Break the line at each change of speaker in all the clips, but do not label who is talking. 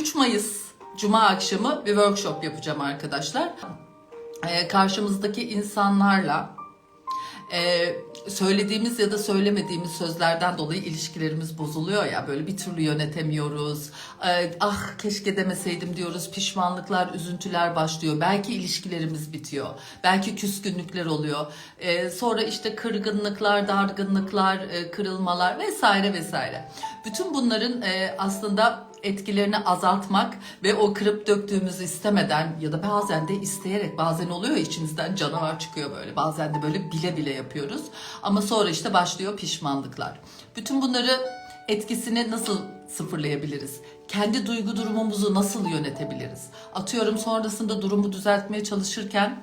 3 Mayıs Cuma akşamı bir workshop yapacağım arkadaşlar. Ee, karşımızdaki insanlarla e, söylediğimiz ya da söylemediğimiz sözlerden dolayı ilişkilerimiz bozuluyor ya böyle bir türlü yönetemiyoruz. Ee, ah keşke demeseydim diyoruz. Pişmanlıklar, üzüntüler başlıyor. Belki ilişkilerimiz bitiyor. Belki küskünlükler oluyor. Ee, sonra işte kırgınlıklar, dargınlıklar, e, kırılmalar vesaire vesaire. Bütün bunların e, aslında etkilerini azaltmak ve o kırıp döktüğümüzü istemeden ya da bazen de isteyerek bazen oluyor içimizden canavar çıkıyor böyle bazen de böyle bile bile yapıyoruz ama sonra işte başlıyor pişmanlıklar. Bütün bunları etkisini nasıl sıfırlayabiliriz? Kendi duygu durumumuzu nasıl yönetebiliriz? Atıyorum sonrasında durumu düzeltmeye çalışırken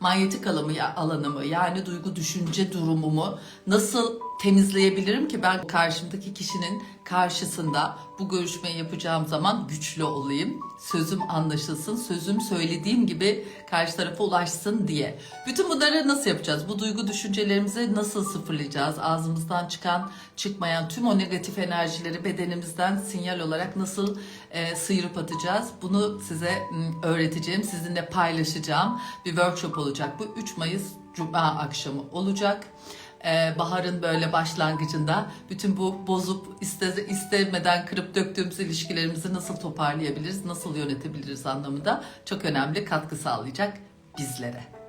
manyetik alanımı, alanımı yani duygu düşünce durumumu nasıl temizleyebilirim ki ben karşımdaki kişinin karşısında bu görüşmeyi yapacağım zaman güçlü olayım. Sözüm anlaşılsın, sözüm söylediğim gibi karşı tarafa ulaşsın diye. Bütün bunları nasıl yapacağız? Bu duygu düşüncelerimizi nasıl sıfırlayacağız? Ağzımızdan çıkan, çıkmayan tüm o negatif enerjileri bedenimizden sinyal olarak nasıl e, sıyırıp atacağız? Bunu size m, öğreteceğim, sizinle paylaşacağım bir workshop olacak. Bu 3 Mayıs Cuma akşamı olacak. Ee, baharın böyle başlangıcında bütün bu bozup iste, istemeden kırıp döktüğümüz ilişkilerimizi nasıl toparlayabiliriz, nasıl yönetebiliriz anlamında çok önemli katkı sağlayacak bizlere.